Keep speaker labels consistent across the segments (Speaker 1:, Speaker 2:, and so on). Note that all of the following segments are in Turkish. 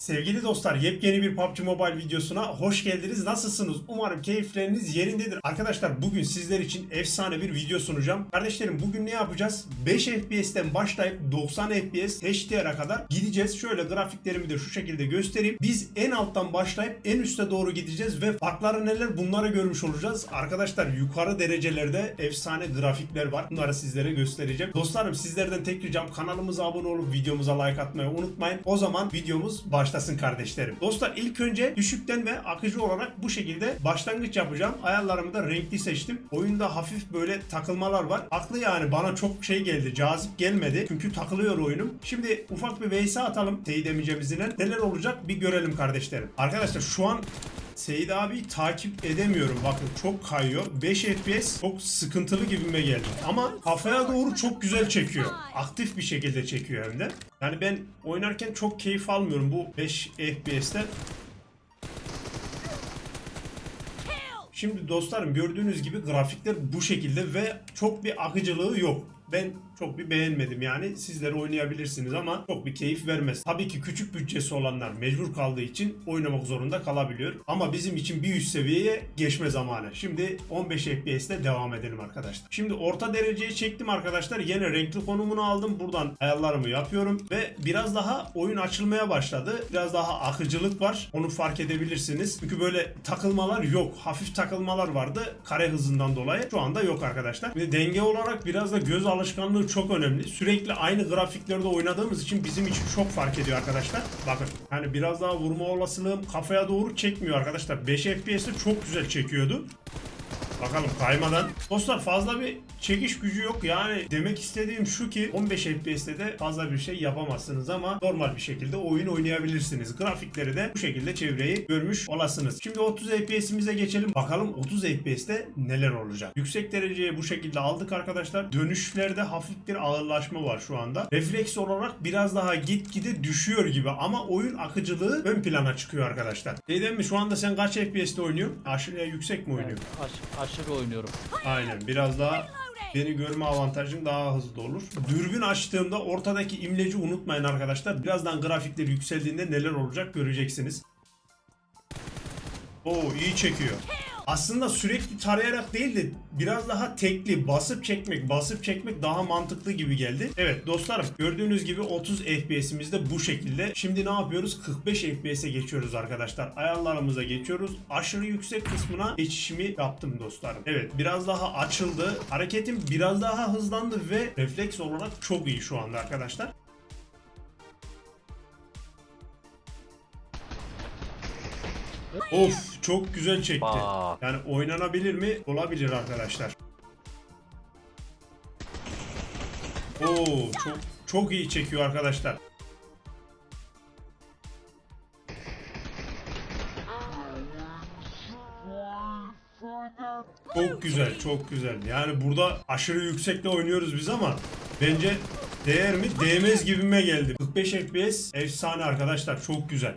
Speaker 1: Sevgili dostlar yepyeni bir PUBG Mobile videosuna hoş geldiniz. Nasılsınız? Umarım keyifleriniz yerindedir. Arkadaşlar bugün sizler için efsane bir video sunacağım. Kardeşlerim bugün ne yapacağız? 5 FPS'ten başlayıp 90 FPS HDR'a kadar gideceğiz. Şöyle grafiklerimi de şu şekilde göstereyim. Biz en alttan başlayıp en üste doğru gideceğiz ve farkları neler bunları görmüş olacağız. Arkadaşlar yukarı derecelerde efsane grafikler var. Bunları sizlere göstereceğim. Dostlarım sizlerden tek ricam kanalımıza abone olup videomuza like atmayı unutmayın. O zaman videomuz başlasın kardeşlerim. Dostlar ilk önce düşükten ve akıcı olarak bu şekilde başlangıç yapacağım. Ayarlarımı da renkli seçtim. Oyunda hafif böyle takılmalar var. Aklı yani bana çok şey geldi. Cazip gelmedi. Çünkü takılıyor oyunum. Şimdi ufak bir vs atalım teyit emicemizle. Neler olacak bir görelim kardeşlerim. Arkadaşlar şu an Seyit abi takip edemiyorum. Bakın çok kayıyor. 5 FPS çok sıkıntılı gibime geldi. Ama kafaya doğru çok güzel çekiyor. Aktif bir şekilde çekiyor hem de. Yani ben oynarken çok keyif almıyorum bu 5 FPS'ten. Şimdi dostlarım gördüğünüz gibi grafikler bu şekilde ve çok bir akıcılığı yok. Ben çok bir beğenmedim yani. Sizler oynayabilirsiniz ama çok bir keyif vermez. Tabii ki küçük bütçesi olanlar mecbur kaldığı için oynamak zorunda kalabiliyor. Ama bizim için bir üst seviyeye geçme zamanı. Şimdi 15 FPS'te devam edelim arkadaşlar. Şimdi orta dereceye çektim arkadaşlar. Yine renkli konumunu aldım. Buradan ayarlarımı yapıyorum ve biraz daha oyun açılmaya başladı. Biraz daha akıcılık var. Onu fark edebilirsiniz. Çünkü böyle takılmalar yok. Hafif takılmalar vardı kare hızından dolayı. Şu anda yok arkadaşlar. Ve denge olarak biraz da göz alışkanlığı çok önemli. Sürekli aynı grafiklerde oynadığımız için bizim için çok fark ediyor arkadaşlar. Bakın hani biraz daha vurma olasılığım kafaya doğru çekmiyor arkadaşlar. 5 FPS'te çok güzel çekiyordu. Bakalım kaymadan. Dostlar fazla bir çekiş gücü yok. Yani demek istediğim şu ki 15 FPS'te de fazla bir şey yapamazsınız ama normal bir şekilde oyun oynayabilirsiniz. Grafikleri de bu şekilde çevreyi görmüş olasınız. Şimdi 30 FPS'imize geçelim. Bakalım 30 FPS'te neler olacak. Yüksek dereceye bu şekilde aldık arkadaşlar. Dönüşlerde hafif bir ağırlaşma var şu anda. Refleks olarak biraz daha gitgide düşüyor gibi ama oyun akıcılığı ön plana çıkıyor arkadaşlar. Dedim mi şu anda sen kaç FPS'te oynuyorsun? Aşırıya yüksek mi oynuyorsun?
Speaker 2: Aş- aşırı oynuyorum.
Speaker 1: Aynen biraz daha beni görme avantajın daha hızlı olur. Dürbün açtığımda ortadaki imleci unutmayın arkadaşlar. Birazdan grafikler yükseldiğinde neler olacak göreceksiniz. Oo iyi çekiyor. Aslında sürekli tarayarak değil de biraz daha tekli basıp çekmek basıp çekmek daha mantıklı gibi geldi. Evet dostlarım gördüğünüz gibi 30 FPS'imiz de bu şekilde. Şimdi ne yapıyoruz? 45 FPS'e geçiyoruz arkadaşlar. Ayarlarımıza geçiyoruz. Aşırı yüksek kısmına geçişimi yaptım dostlarım. Evet biraz daha açıldı. Hareketim biraz daha hızlandı ve refleks olarak çok iyi şu anda arkadaşlar. Of çok güzel çekti.
Speaker 2: Bak.
Speaker 1: Yani oynanabilir mi? Olabilir arkadaşlar. Oo çok çok iyi çekiyor arkadaşlar. Çok güzel, çok güzel. Yani burada aşırı yüksekte oynuyoruz biz ama bence değer mi? Değmez gibime geldi. 45 FPS efsane arkadaşlar. Çok güzel.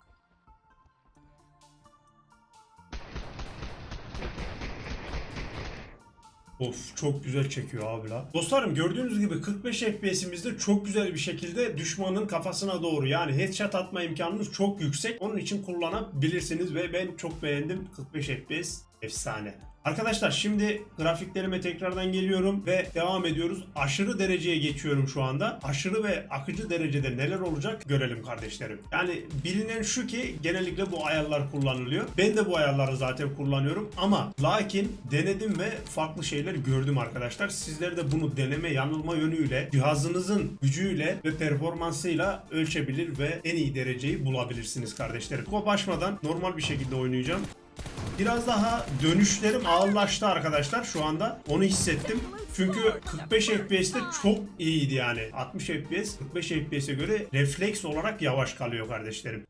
Speaker 1: Of çok güzel çekiyor abi la. Dostlarım gördüğünüz gibi 45 FPS'imizde çok güzel bir şekilde düşmanın kafasına doğru yani headshot atma imkanınız çok yüksek. Onun için kullanabilirsiniz ve ben çok beğendim 45 FPS efsane. Arkadaşlar şimdi grafiklerime tekrardan geliyorum ve devam ediyoruz. Aşırı dereceye geçiyorum şu anda. Aşırı ve akıcı derecede neler olacak görelim kardeşlerim. Yani bilinen şu ki genellikle bu ayarlar kullanılıyor. Ben de bu ayarları zaten kullanıyorum ama lakin denedim ve farklı şeyler gördüm arkadaşlar. Sizler de bunu deneme yanılma yönüyle cihazınızın gücüyle ve performansıyla ölçebilir ve en iyi dereceyi bulabilirsiniz kardeşlerim. Kop açmadan normal bir şekilde oynayacağım. Biraz daha dönüşlerim ağırlaştı arkadaşlar şu anda. Onu hissettim. Çünkü 45 FPS'te çok iyiydi yani. 60 FPS 45 FPS'e göre refleks olarak yavaş kalıyor kardeşlerim.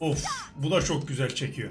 Speaker 1: Of bu da çok güzel çekiyor.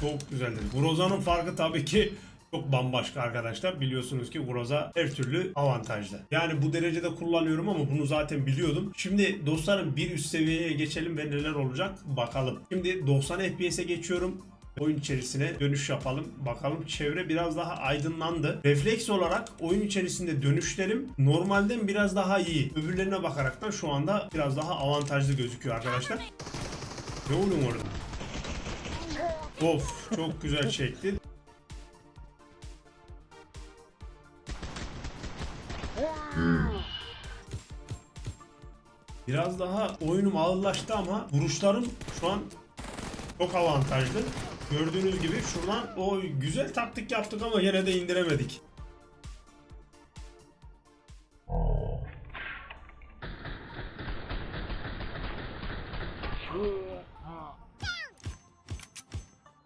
Speaker 1: Çok güzeldi. Groza'nın farkı tabii ki çok bambaşka arkadaşlar. Biliyorsunuz ki Groza her türlü avantajlı. Yani bu derecede kullanıyorum ama bunu zaten biliyordum. Şimdi dostlarım bir üst seviyeye geçelim ve neler olacak bakalım. Şimdi 90 FPS'e geçiyorum. Oyun içerisine dönüş yapalım. Bakalım çevre biraz daha aydınlandı. Refleks olarak oyun içerisinde dönüşlerim normalden biraz daha iyi. Öbürlerine bakaraktan şu anda biraz daha avantajlı gözüküyor arkadaşlar. Ne oluyor orada? Of çok güzel çekti. Biraz daha oyunum ağırlaştı ama vuruşlarım şu an çok avantajlı. Gördüğünüz gibi şuradan o güzel taktik yaptık ama yine de indiremedik.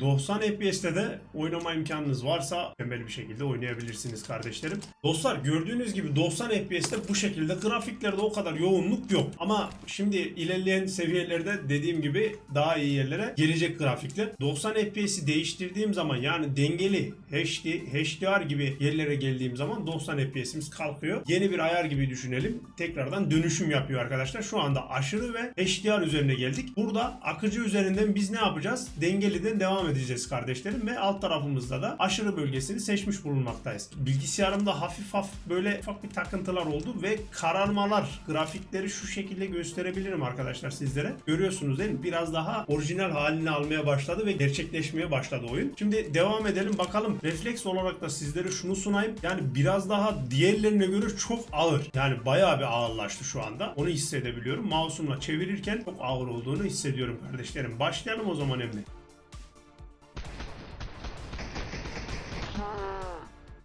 Speaker 1: ...90 FPS'te de oynama imkanınız varsa mükemmel bir şekilde oynayabilirsiniz kardeşlerim. Dostlar gördüğünüz gibi 90 FPS'te bu şekilde grafiklerde o kadar yoğunluk yok. Ama şimdi ilerleyen seviyelerde dediğim gibi daha iyi yerlere gelecek grafikler. 90 FPS'i değiştirdiğim zaman yani dengeli HD, HDR gibi yerlere geldiğim zaman 90 FPS'imiz kalkıyor. Yeni bir ayar gibi düşünelim. Tekrardan dönüşüm yapıyor arkadaşlar. Şu anda aşırı ve HDR üzerine geldik. Burada akıcı üzerinden biz ne yapacağız? Dengeliden devam edeceğiz kardeşlerim ve alt tarafımızda da aşırı bölgesini seçmiş bulunmaktayız. Bilgisayarımda hafif hafif böyle ufak bir takıntılar oldu ve kararmalar grafikleri şu şekilde gösterebilirim arkadaşlar sizlere. Görüyorsunuz değil mi? Biraz daha orijinal halini almaya başladı ve gerçekleşmeye başladı oyun. Şimdi devam edelim bakalım. Refleks olarak da sizlere şunu sunayım. Yani biraz daha diğerlerine göre çok ağır. Yani bayağı bir ağırlaştı şu anda. Onu hissedebiliyorum. Mouse'umla çevirirken çok ağır olduğunu hissediyorum kardeşlerim. Başlayalım o zaman Emre.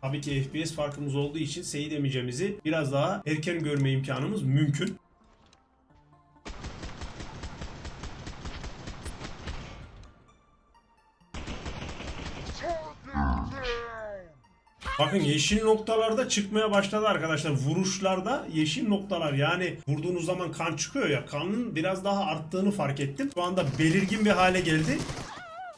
Speaker 1: Tabii ki FPS farkımız olduğu için seyir demeyeceğimizi biraz daha erken görme imkanımız mümkün. Bakın yeşil noktalarda çıkmaya başladı arkadaşlar. Vuruşlarda yeşil noktalar yani vurduğunuz zaman kan çıkıyor ya. Kanın biraz daha arttığını fark ettim. Şu anda belirgin bir hale geldi.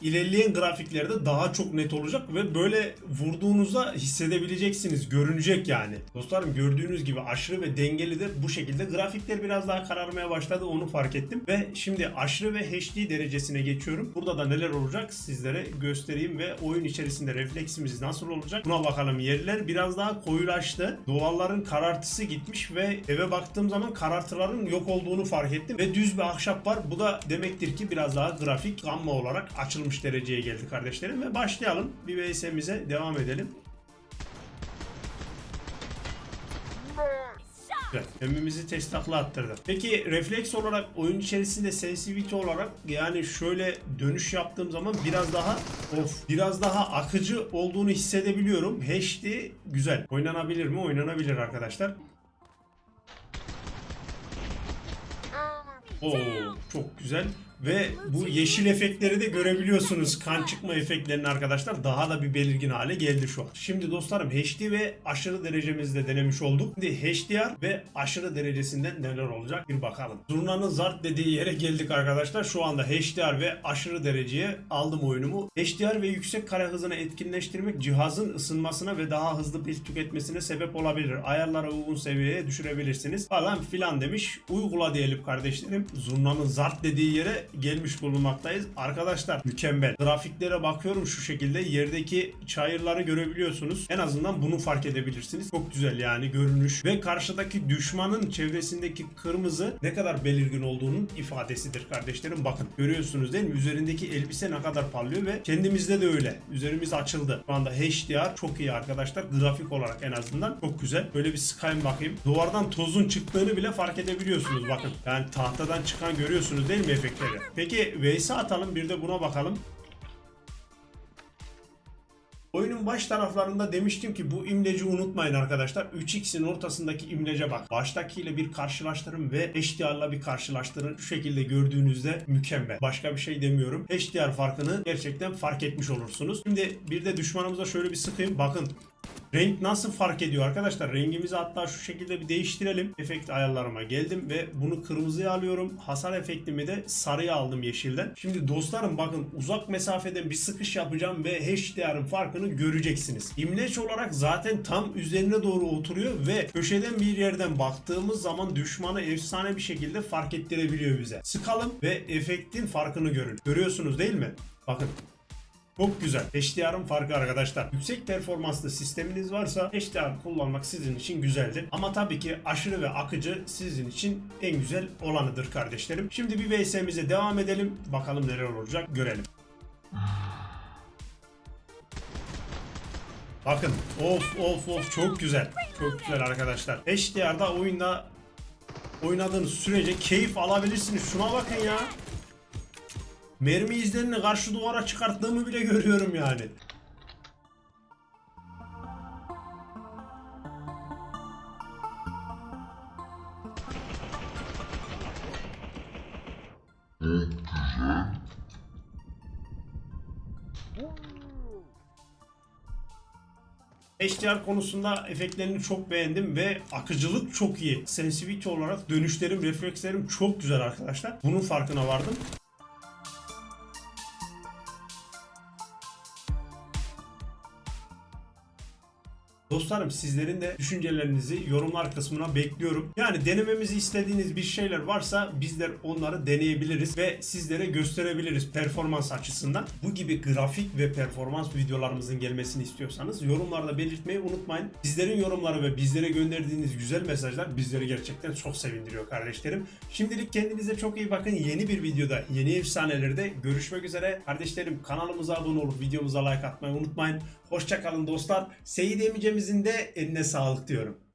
Speaker 1: İlerleyen grafiklerde daha çok net olacak ve böyle vurduğunuzda hissedebileceksiniz. Görünecek yani. Dostlarım gördüğünüz gibi aşırı ve dengeli de bu şekilde. Grafikler biraz daha kararmaya başladı onu fark ettim. Ve şimdi aşırı ve HD derecesine geçiyorum. Burada da neler olacak sizlere göstereyim ve oyun içerisinde refleksimiz nasıl olacak buna bakalım. Yerler biraz daha koyulaştı. Duvarların karartısı gitmiş ve eve baktığım zaman karartıların yok olduğunu fark ettim. Ve düz bir ahşap var. Bu da demektir ki biraz daha grafik gamma olarak açılmış dereceye geldi kardeşlerim. Ve başlayalım. Bir VS'mize devam edelim. Güzel. Ömrümüzü test takla attırdı. Peki refleks olarak oyun içerisinde sensitivity olarak yani şöyle dönüş yaptığım zaman biraz daha of biraz daha akıcı olduğunu hissedebiliyorum. HD güzel. Oynanabilir mi? Oynanabilir arkadaşlar. Oo çok güzel. Ve bu yeşil efektleri de görebiliyorsunuz. Kan çıkma efektlerini arkadaşlar daha da bir belirgin hale geldi şu an. Şimdi dostlarım HD ve aşırı derecemizde denemiş olduk. Şimdi HDR ve aşırı derecesinden neler olacak bir bakalım. Zurnanın zart dediği yere geldik arkadaşlar. Şu anda HDR ve aşırı dereceye aldım oyunumu. HDR ve yüksek kare hızını etkinleştirmek cihazın ısınmasına ve daha hızlı pil tüketmesine sebep olabilir. Ayarlara uygun seviyeye düşürebilirsiniz falan filan demiş. Uygula diyelim kardeşlerim. Zurnanın zart dediği yere gelmiş bulunmaktayız. Arkadaşlar mükemmel. Grafiklere bakıyorum şu şekilde. Yerdeki çayırları görebiliyorsunuz. En azından bunu fark edebilirsiniz. Çok güzel yani görünüş. Ve karşıdaki düşmanın çevresindeki kırmızı ne kadar belirgin olduğunun ifadesidir kardeşlerim. Bakın görüyorsunuz değil mi? Üzerindeki elbise ne kadar parlıyor ve kendimizde de öyle. Üzerimiz açıldı. Şu anda HDR çok iyi arkadaşlar. Grafik olarak en azından çok güzel. Böyle bir sıkayım bakayım. Duvardan tozun çıktığını bile fark edebiliyorsunuz bakın. Yani tahtadan çıkan görüyorsunuz değil mi efektleri? Peki Veys'i atalım bir de buna bakalım. Oyunun baş taraflarında demiştim ki bu imleci unutmayın arkadaşlar. 3x'in ortasındaki imlece bak. Baştakiyle bir karşılaştırın ve HDR'la bir karşılaştırın. Şu şekilde gördüğünüzde mükemmel. Başka bir şey demiyorum. HDR farkını gerçekten fark etmiş olursunuz. Şimdi bir de düşmanımıza şöyle bir sıkayım. Bakın Renk nasıl fark ediyor arkadaşlar? Rengimizi hatta şu şekilde bir değiştirelim. Efekt ayarlarıma geldim ve bunu kırmızıya alıyorum. Hasar efektimi de sarıya aldım yeşilden. Şimdi dostlarım bakın uzak mesafeden bir sıkış yapacağım ve HDR'ın farkını göreceksiniz. İmleç olarak zaten tam üzerine doğru oturuyor ve köşeden bir yerden baktığımız zaman düşmanı efsane bir şekilde fark ettirebiliyor bize. Sıkalım ve efektin farkını görün. Görüyorsunuz değil mi? Bakın çok güzel. HDR'ın farkı arkadaşlar. Yüksek performanslı sisteminiz varsa HDR kullanmak sizin için güzeldir. Ama tabii ki aşırı ve akıcı sizin için en güzel olanıdır kardeşlerim. Şimdi bir VS'mize devam edelim. Bakalım neler olacak görelim. Bakın of of of çok güzel. Çok güzel arkadaşlar. HDR'da oyunda oynadığınız sürece keyif alabilirsiniz. Şuna bakın ya. Mermi izlerini karşı duvara çıkarttığımı bile görüyorum yani. HDR konusunda efektlerini çok beğendim ve akıcılık çok iyi. Sensitivity olarak dönüşlerim, reflekslerim çok güzel arkadaşlar. Bunun farkına vardım. Dostlarım sizlerin de düşüncelerinizi yorumlar kısmına bekliyorum. Yani denememizi istediğiniz bir şeyler varsa bizler onları deneyebiliriz ve sizlere gösterebiliriz performans açısından. Bu gibi grafik ve performans videolarımızın gelmesini istiyorsanız yorumlarda belirtmeyi unutmayın. Sizlerin yorumları ve bizlere gönderdiğiniz güzel mesajlar bizleri gerçekten çok sevindiriyor kardeşlerim. Şimdilik kendinize çok iyi bakın. Yeni bir videoda, yeni efsanelerde görüşmek üzere. Kardeşlerim kanalımıza abone olup videomuza like atmayı unutmayın. Hoşçakalın dostlar. Seyit Emice'mizin de eline sağlık diyorum.